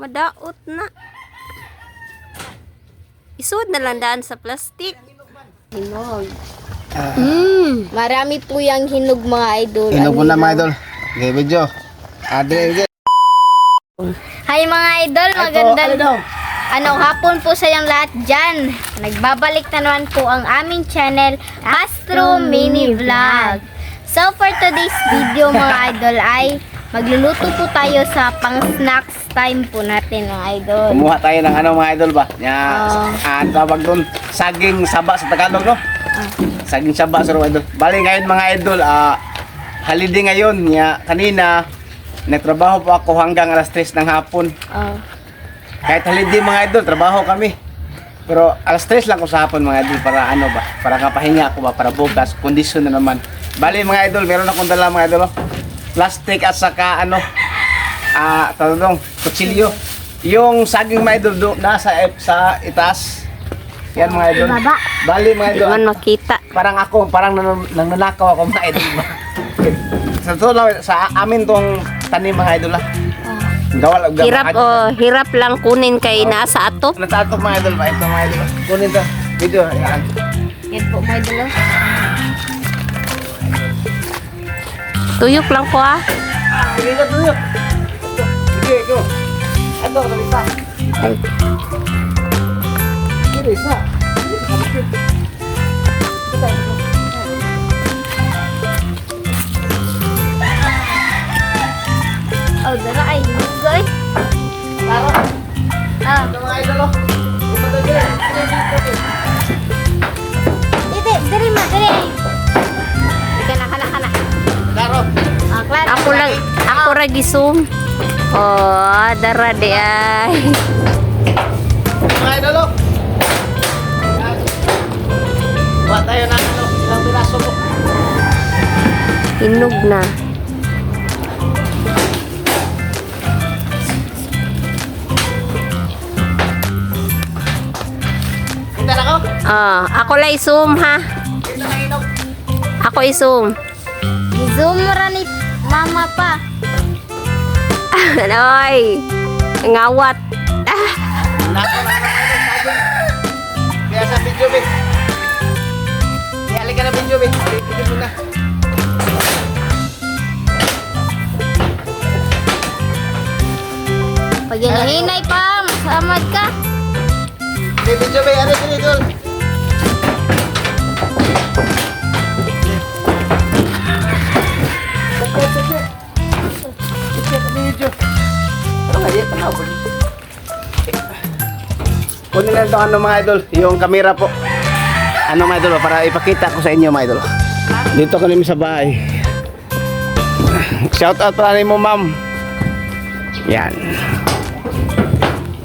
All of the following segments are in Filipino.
Madaot na. Isuod na lang daan sa plastic. Hinog. Mm. Marami po yung hinog mga idol. Inog mo Ano na mga idol. Okay, video. Adre, Adre. Hi mga idol, magandang ano hapon po sa yung lahat dyan. Nagbabalik na naman po ang aming channel, Astro Mini Vlog. So for today's video mga idol ay magluluto po tayo sa pang snacks time po natin mga idol. Kumuha tayo ng ano mga idol ba? Nya, Oo. ah, tawag doon, saging saba sa Tagalog, no? Saging saba sa mga idol. Bali ngayon mga idol, ah, holiday ngayon. Nya, kanina, nagtrabaho po ako hanggang alas 3 ng hapon. Oh. Kahit holiday mga idol, trabaho kami. Pero alas 3 lang ko sa hapon mga idol para ano ba, para kapahinga ako ba, para bukas, kondisyon na naman. Bali mga idol, meron akong dala mga idol, oh. Plastic at saka ano, ah, tawag kutsilyo. Yung saging mga idol, do, nasa sa itaas. Yan mga idol. Baba. Bali mga idol, man makita. parang ako, parang nan nananakaw ako mga idol ba. sa lang, sa amin tong tanim mga idol ah. Gawal, gawal. Hirap oh, hirap lang kunin kay nasa ato. Natatok mga idol ba? Ito mga idol. Kunin to. Video. Yan. Yan po mga idol. Ito. Ito, ito isa. Ay, Ito isa. Ito tayo. Oh, dara ay hinog guys. Taro. Ah, Ito mga Ako lang, ako ra gisum. Oh, dara di ay. Mga idol. oh. Yan. Kuha tayo ng ano. Ilang piraso po. Hinog na. Kita na ko. Ah, ako lang isum ha. Ito na inog. Ako isum. Mo ra ni mama pa. Ay, ngawat. Ah, sa video, be. Halika na video, be. Halika mo na. Pag hinahinay pa, masamad ka. Hindi, video, be. Ano sila Tanaw ko. Kunin na ito ano mga idol, yung camera po. Ano mga idol, para ipakita ko sa inyo mga idol. Dito kami sa bahay. Shout out pala mo ma'am. Yan.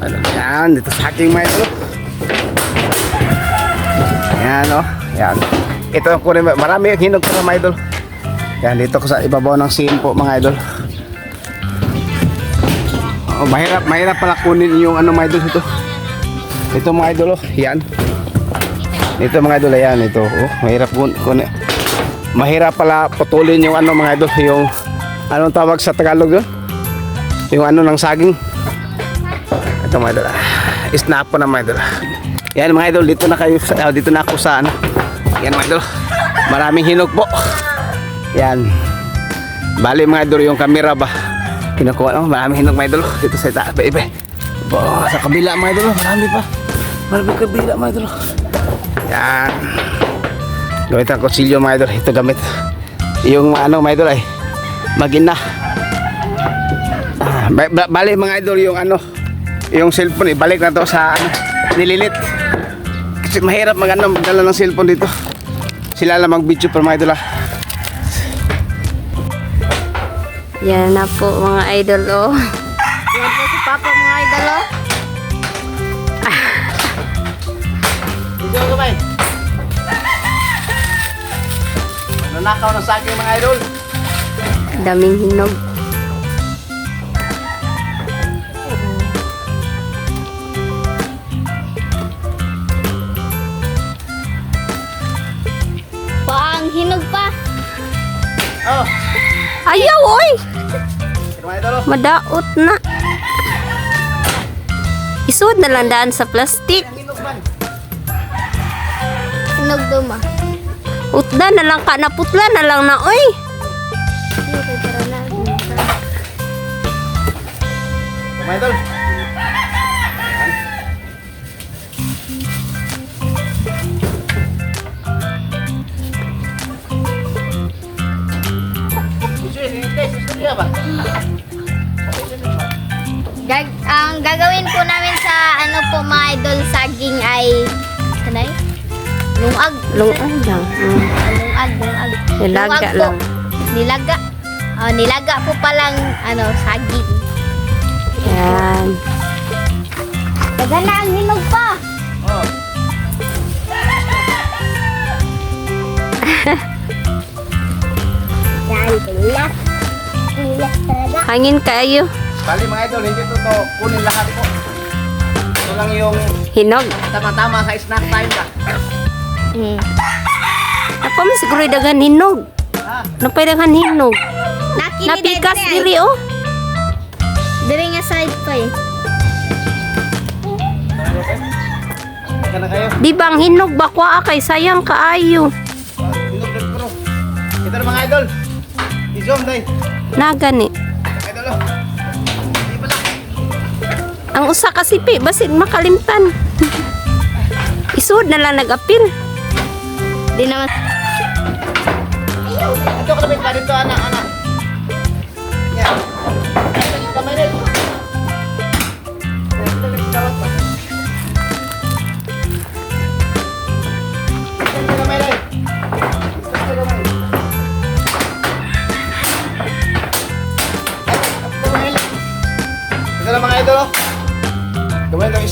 Ano yan, dito sa aking mga idol. Yan o, yan. Ito kunin, marami yung hinog ko na mga idol. Yan, dito ko sa ibabaw ng sim po mga idol. Oh, mahirap, mahirap pala kunin yung ano mga idol ito. Ito mga idol oh, yan. Ito mga idol, ayan, ito. Oh, mahirap kun kunin. Mahirap pala putulin yung ano mga idol, yung anong tawag sa Tagalog yun? Yung ano ng saging. Ito mga idol. ah. Snap po na mga idol. Yan mga idol, dito na kayo, ah, dito na ako sa ano. Yan mga idol. Maraming hinog po. Yan. Bali mga idol yung camera ba. Kinukuha oh, maraming hinog mga idol. Dito sa itaas, baby. Bo, sa kabila mga idol, marami pa. Marami kabila mga idol. Yan. Gamit ang kutsilyo mga idol. Ito gamit. Yung ano mga idol ay magina. Ah, ba- ba- bali mga idol yung ano yung cellphone ibalik na to sa ano nililit kasi mahirap mag ano magdala ng cellphone dito sila lang mag video para mga idol ah yan na po mga idol oh. Yan po si Papa mga idol oh. ba nanakaw na sa akin mga idol Daming hinog. Pang hinog pa. oh Ayaw oy. Oh. Madaot na. Isuod na lang daan sa plastic. Sinog duma. Utda na lang ka, naputla na lang na, oy. Mga idol. Gag ang gagawin po namin sa ano po mga idol saging ay sanay? Lungag. Lungan lang. Mm. Lungag, lungag. Nilaga Lungag lang. Nilaga. Ah, nilaga po palang ano, saging. Yan. Daga na ang hinog pa. Oh. Hangin kayo. Bali mga idol, hindi to to kunin lahat po. Ito lang yung Hinog. tama-tama sa snack time ba. Hmm. Ako man siguro dagan hinog. Ah, Napay dagan hinog. Napikas diri oh. Diri nga side pa eh. Na. Di bang hinog bakwa kay sayang kaayo. Hinog na bro. Na mga idol. I-zoom day. Nagani. Idol Ang usa ka sipi basit makalimtan. Isuod na lang nag-apil. Di naman. Ito ka lapit pa dito anak, anak.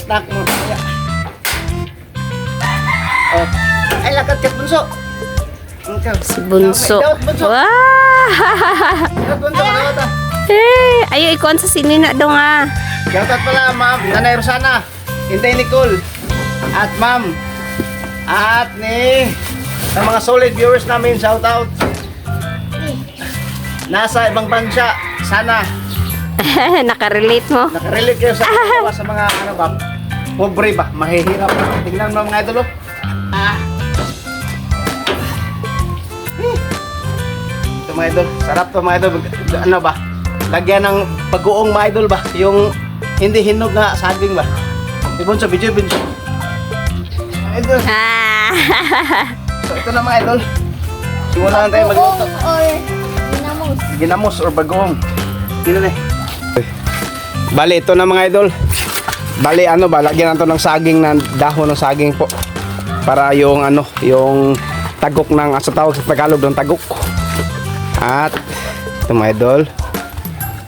Snack mo. Kaya. Oh. Ay, lakat ka, bunso. Si Bunso. Dawat, ah. Eh, ayo ikon sa sinina dong ah. Shoutout pala ma'am, Nanay Rosana, Intay Nicole, at ma'am, at ni sa mga solid viewers namin, shoutout. Nasa ibang bansa, sana Nakarelate mo. nakarelate kayo sa, sa mga ano ba, pobre ba, mahihirap. Tingnan mo mga idol, oh. Ah. Eh. Ito mga idol, sarap to mga idol. Ano ba, lagyan ng bagoong mga idol ba, yung hindi hinog na saging ba. Ibon sa video, Mga idol, Ah. so ito na mga idol. Simulan na tayo magluto. or ginamos. Ginamos or bagoong. Dito na eh. Bali, ito na mga idol. Bali, ano ba, lagyan nato ng saging na dahon ng saging po. Para yung ano, yung tagok ng, sa tawag sa Tagalog ng tagok. At, ito mga idol.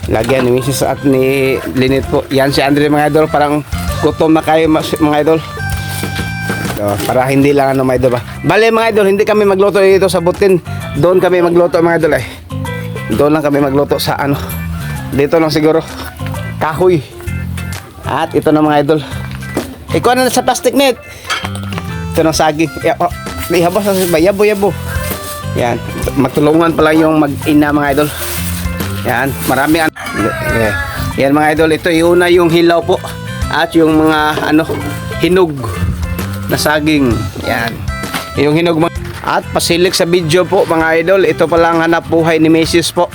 Lagyan ni Mrs. at ni Linit po. Yan si Andre mga idol. Parang gutom na kayo mga idol. Oh, para hindi lang ano mga idol ba. Bali mga idol, hindi kami magluto dito sa butin. Doon kami magluto mga idol eh. Doon lang kami magluto sa ano. Dito lang siguro. Kahoy. At ito na mga idol. Ikaw na sa plastic net. Ito na saging. Ya, oh, ihabos sa yabo yabo. Yan. Magtulungan pala yung mag-ina mga idol. Yan. Marami an eh, Yan mga idol. Ito yung yung hilaw po. At yung mga ano hinog na saging. Yan. Yung hinog mga at pasilik sa video po mga idol. Ito pala ang hanap buhay ni Mrs. po.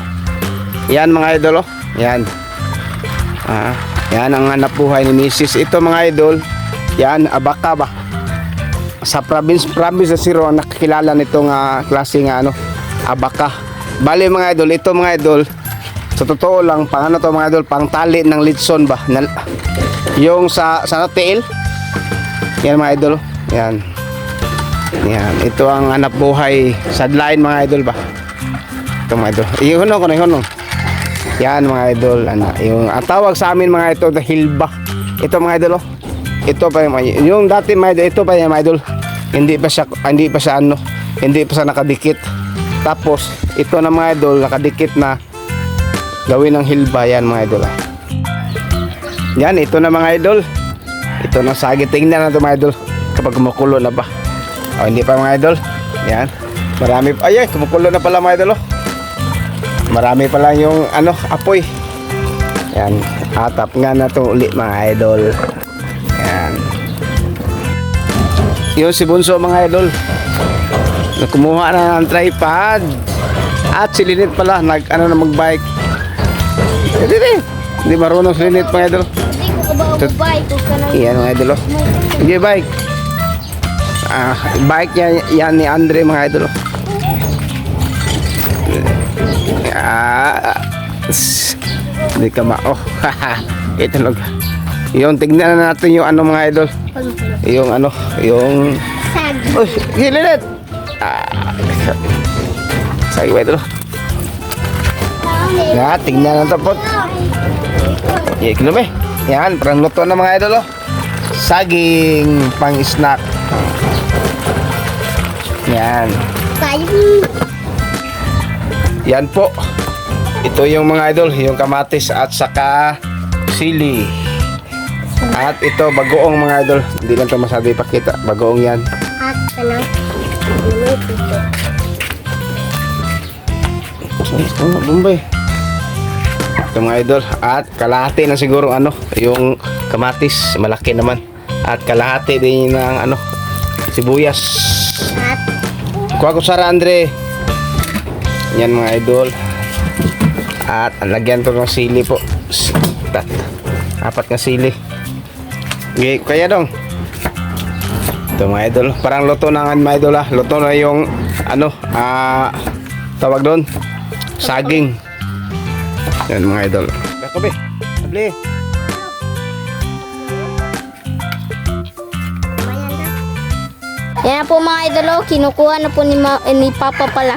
Yan mga idol oh. Yan. Ah, yan ang hanap buhay ni Mrs. Ito mga idol. Yan, abaka ba? Sa province, province na Siro nakakilala nitong uh, klase nga ano, abaka. Bali mga idol, ito mga idol, sa totoo lang, pang ano to mga idol, pang tali ng litson ba? Na, yung sa, sa tail. Yan mga idol, yan. Yan, ito ang hanap buhay sa line mga idol ba? Ito mga idol. Ihunong ko na ihunong. Yan mga idol, ano, yung ang tawag sa amin mga ito, the hilba. Ito mga idol, oh. Ito pa yung, yung dati mga idol, ito pa yung mga idol. Hindi pa siya, hindi pa siya ano, hindi pa siya nakadikit. Tapos, ito na mga idol, nakadikit na gawin ng hilba yan mga idol. ah. Yan, ito na mga idol. Ito na sagi. Tingnan na ito mga idol. Kapag kumukulo na ba. O, hindi pa mga idol. Yan. Marami pa. Ay, ay, kumukulo na pala mga idol. Oh marami pa lang yung ano apoy. Yan atap nga na to ulit mga idol. Yan. Yun si Bunso mga idol. Kumuha na ng tripod. At si Linit pala nag ano na magbike. Hindi rin eh, hindi marunong si Linit mga idol. Hindi ko ba bike? Yan mga idol oh. hindi bike. Ah, bike yan, yan ni Andre mga idol oh. Hindi ka ma... Oh, ito lang. Yung tignan na natin yung ano mga idol. Yung ano, yung... sag. Uy, hililit! Ah, sige, idol. Na, tingnan na tapot. Yeah, kinume. Yan, parang luto na mga idol, oh. Saging pang snack. Yan. Yan po. Ito yung mga idol, yung kamatis at saka sili. At ito, bagoong mga idol. Hindi lang ito masabi ipakita. Bagoong yan. At Ay, oh, Bombay. Ito mga idol. At kalahati na siguro ano, yung kamatis. Malaki naman. At kalahati din ng ano, sibuyas. At Kuha ko Sara Andre. Yan mga idol. At lagyan ko ng sili po. Tat. Apat na sili. Okay, kaya dong. Ito mga idol. Parang luto na nga mga idol ah. Luto na yung ano, ah, tawag doon. Saging. Yan mga idol. Kakobe. Tabli. Yan po mga idolo, kinukuha na po ni, ma- eh, ni Papa pala.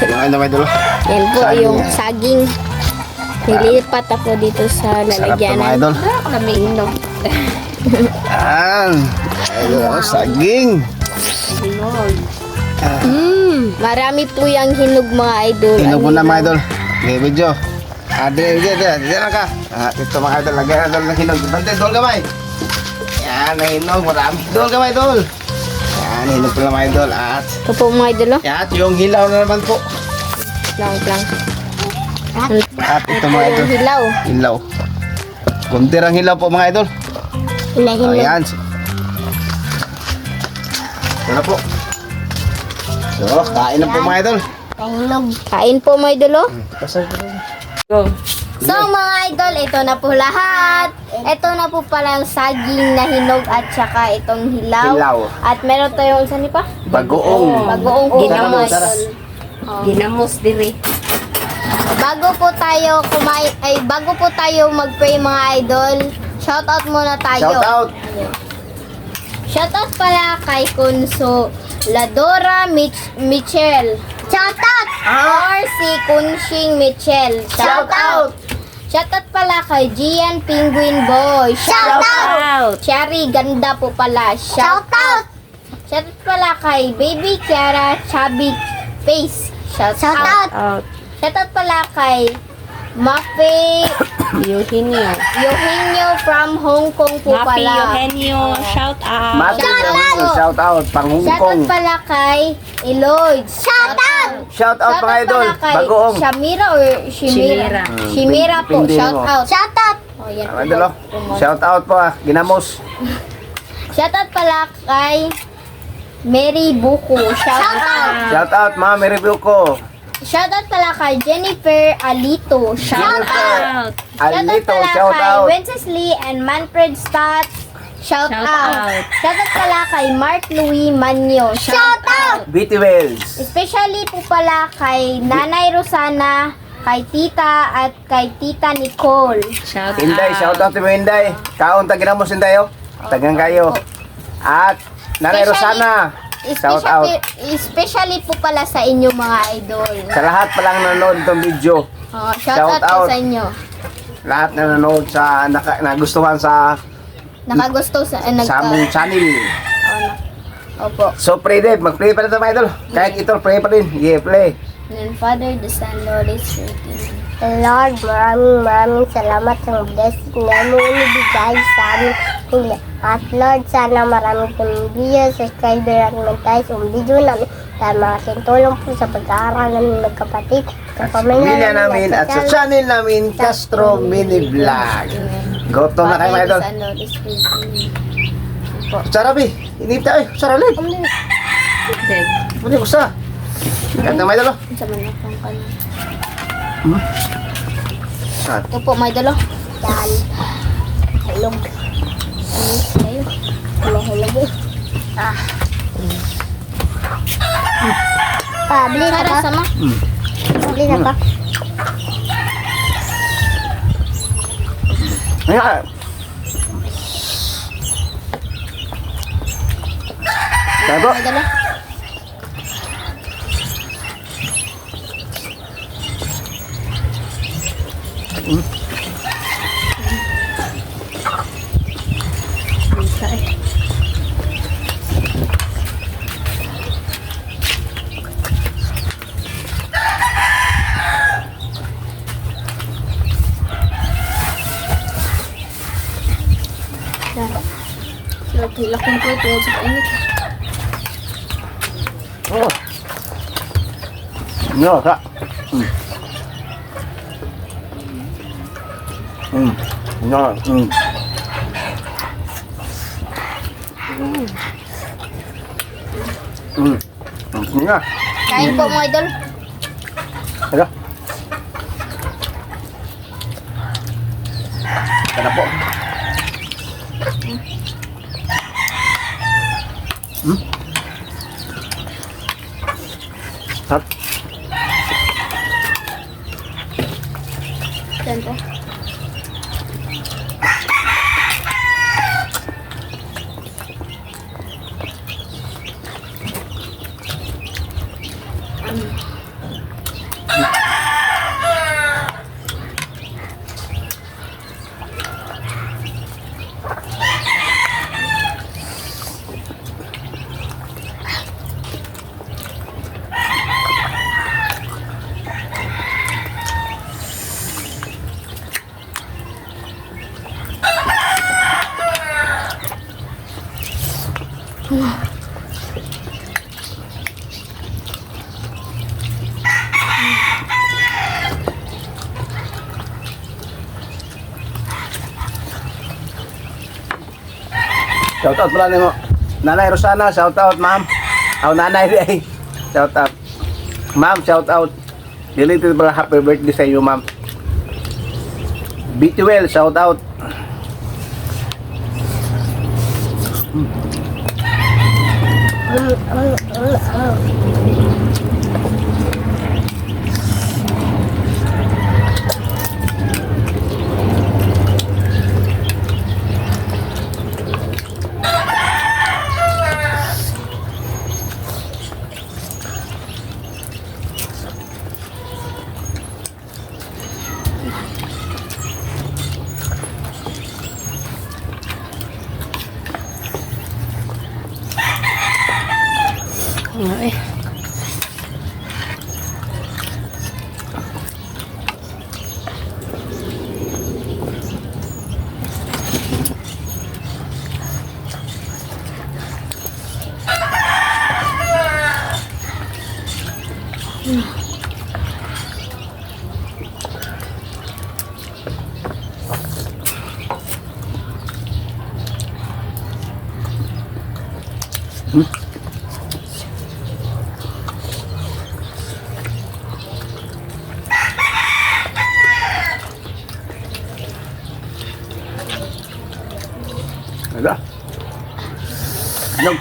Yan mga idol. Yan po Saging yung saging. Nilipat ako dito sa Sarap to mga lalagyanan. idol. No. Yan. Ayun, oh, saging. Mm, marami po yung hinog mga idol. Hinog mo na mga idol. Okay, video. Ah, dire, dire, dire, dire lang ka. Ah, ito mga idol, lagyan na idol ng hinog. Bante, dol kamay. Yan, na hinog, marami. Dol kamay, dol. Yan, hinog pala mga idol. At, Ito po mga idol. oh. yan, yung hilaw na naman po. Lang, lang. At ito mga idol, hilaw. hilaw. Kuntirang hilaw po mga idol. Oh, yan. Ito na po. So, kain na po mga idol. Kain po mga idol. oh. Pasal po. So mga idol, ito na po lahat. Ito na po pala yung saging na hinog at saka itong hilaw. Hilaw. At meron tayong saan pa? Bagoong. Bagoong po Ginamos. idol. Ginamos diri. Bago po tayo kumain, ay bago po tayo mag-pray mga idol, shoutout muna tayo. Shout out. Shoutout pala kay Kunso Ladora Mich Michel. Shoutout! Or si Kunshing Michel. Shoutout! Shoutout pala kay Gian Penguin Boy. Out. Cherry Ganda po pala. Shoutout! Shoutout pala kay Baby Kiara Chubby Face. Shoutout! Out. Shoutout pala kay Mafe Eugenio. Eugenio from Hong Kong po Mapi pala. Eugenio. Shout out. Mati Shout Shout out. Shout out. Pang Hong Kong. Shoutout pala kay Eloyd. Shoutout! Shout out mga idol. Bagoong. Shamira or Shimira? Shimira. Shimira po. Pindi mo. Shoutout. Shoutout! Oh, yan. Mga idol, oh. Shout out po ah. Ginamos. Shoutout pala kay Mary Buko. Shoutout! Shout out mga review ko. Shoutout pala kay Jennifer Alito. Shoutout! Out. Shoutout Alito, pala shout kay out. Wenceslee and Manfred Stats. Shout, Shout out. out. Shoutout pala kay Mark Louis Manyo. Shout, out. BT Wells. Especially po pala kay Nanay Rosana, kay Tita at kay Tita Nicole. Shout Inday, out. shout out to mo Inday. Kaon ta ginamos Inday oh. Tagang kayo. At Nanay Especially- Rosana. Shout out. Especially, po pala sa inyo mga idol. Sa lahat palang nanonood itong video. Oh, shout, Shout out, po out. sa inyo. Lahat na nanonood sa naka, nagustuhan sa Nakagusto sa eh, sa nagka, aming channel. oh, na- Opo. So pray din, mag-pray pa rin tayo mga idol. Kahit ito, pray pa rin. Yeah, play. And Father, the Son, Lord, is Spirit. Lord, maraming maraming salamat sa blessing na mo inibigay sa amin. At Lord, sana marami pong video, subscriber at mag-tayo sa video namin dahil malaking tulong po sa pag-aaral namin magkapatid. Sa pamilya namin at sa channel namin, Castro Mini Vlog. Goto na kayo idol. Sarap eh. Inip tayo. Sarap ulit. Deg. Ano yung gusto? Ganda may dalo. Sa man akong kanin. Sarap. Ito po, may dalo. Yan. Halong. Alis kayo. Mahulog eh. Ah. Pa, bili na ka. sama. Bili na ka. Ayan. Tago. May dalo. Laki lakong po ito sa init. Oh. No, kak. Hmm. Hmm. No, hmm. Hmm. Hmm. Nga. Kain po mga idol. Ano? Shout out pala mo. Nanay Rosana, shout out ma'am. Aw nanay ay. Shout out. Ma'am, shout out. Deleted pala happy birthday sa iyo, ma'am. BTWell, shout out. Ay. Ada. Kain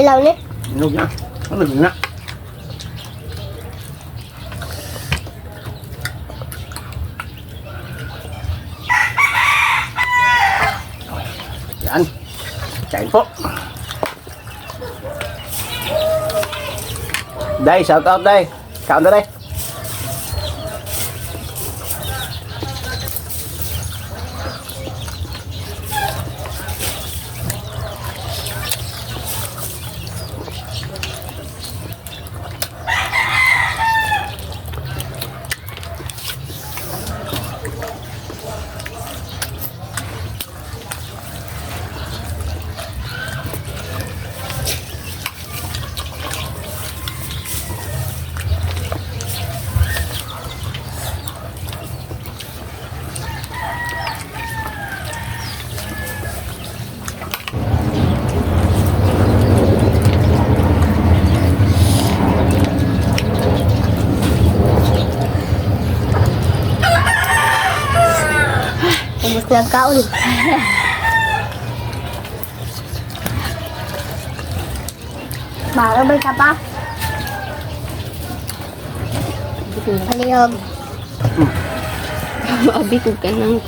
일라오네? 여기야. 하나 nhá? ăn chạy phốt đây, sợ con đây cầm nó đây po. Day, shout out day. Kaon na day. Nagkaon. Marabay ka pa? Palihog. Maabi ko ka ng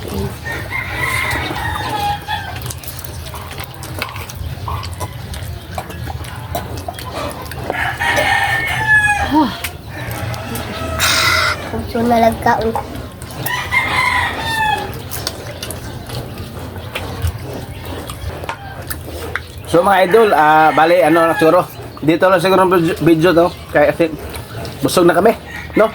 Puso na nagkaon. So mga idol, ah bali ano na siguro. Dito lang siguro ang video to. Kaya busog na kami, no?